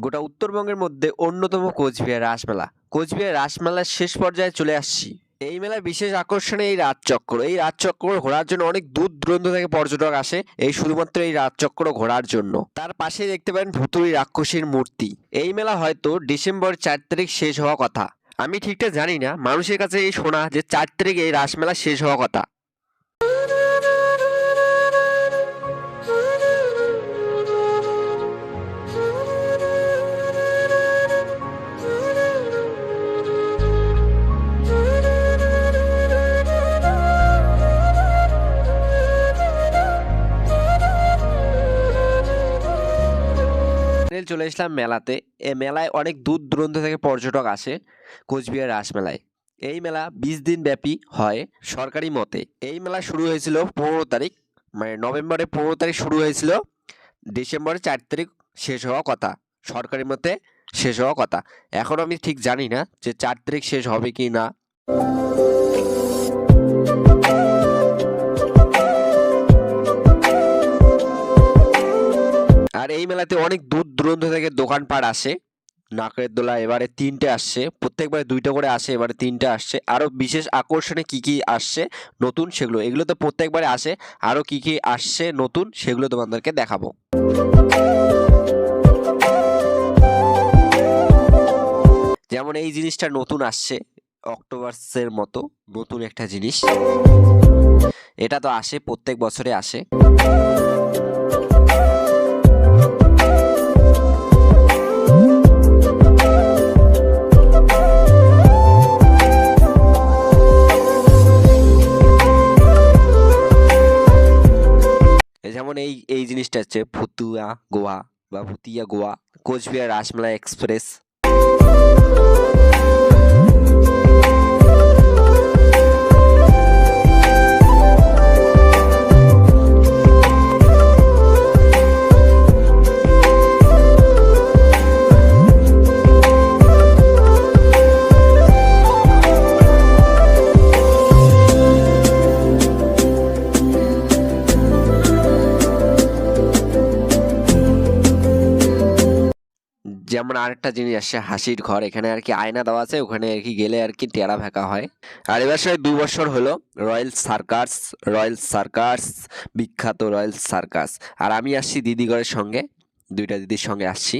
গোটা উত্তরবঙ্গের মধ্যে অন্যতম কোচবিহার রাসমেলা। কোচবিহার রাসমেলার শেষ পর্যায়ে চলে আসছি। এই মেলার বিশেষ আকর্ষণে এই রাজচক্র। এই রাজচক্র ঘোরার জন্য অনেক দূর দূরান্ত থেকে পর্যটক আসে। এই শুধুমাত্র এই রাজচক্র ঘোরার জন্য। তার পাশে দেখতে পারেন ভুতুড়ি রাক্ষসীর মূর্তি। এই মেলা হয়তো ডিসেম্বর চার তারিখ শেষ হওয়া কথা। আমি ঠিকঠাক জানি না। মানুষের কাছে এই শোনা যে চার তারিখে এই রাসমেলা শেষ হওয়া কথা। চলে এসলাম মেলাতে। এ মেলায় অনেক দূর দূরান্ত থেকে পর্যটক আসে কোচবিহার রাসমেলায়। এই মেলা বিশ দিন ব্যাপী হয় সরকারি মতে। এই মেলা শুরু হয়েছিল পনেরো তারিখ মানে নভেম্বরের পনেরো তারিখ শুরু হয়েছিল ডিসেম্বরের চার তারিখ শেষ হওয়া কথা। সরকারি মতে শেষ হওয়া কথা। এখন আমি ঠিক জানি না যে চার তারিখ শেষ হবে কি না এই মেলাতে অনেক দূর দূরান্ত থেকে দোকানপাট আসে। নাকের দোলা এবারে তিনটে আসছে, প্রত্যেকবারে দুইটা করে আসে, এবারে তিনটে আসছে। আরও বিশেষ আকর্ষণে কি কি আসছে, নতুন সেগুলো। এগুলো তো প্রত্যেকবারে আসে আরও কি কি আসছে নতুন সেগুলো তোমাদেরকে দেখাবো। যেমন এই জিনিসটা নতুন আসছে অক্টোবাসের মতো নতুন একটা জিনিস। এটা তো আসে, প্রত্যেক বছরে আসে। যেমন এই এই জিনিসটা হচ্ছে ফুতুয়া গোয়া বা ভুতিয়া গোয়া কোচবিহার রাসমেলা এক্সপ্রেস। যেমন আরেকটা জিনিস আসছে হাসির ঘর। এখানে আর কি আয়না দেওয়া আছে, ওখানে আর কি গেলে আর কি টেরা ভেকা হয়। আর এবার সে দু বছর হলো, রয়্যাল সার্কাস রয়্যাল সার্কাস, বিখ্যাত রয়্যাল সার্কাস। আর আমি আসছি দিদিগড়ের সঙ্গে, দুইটা দিদির সঙ্গে আসছি।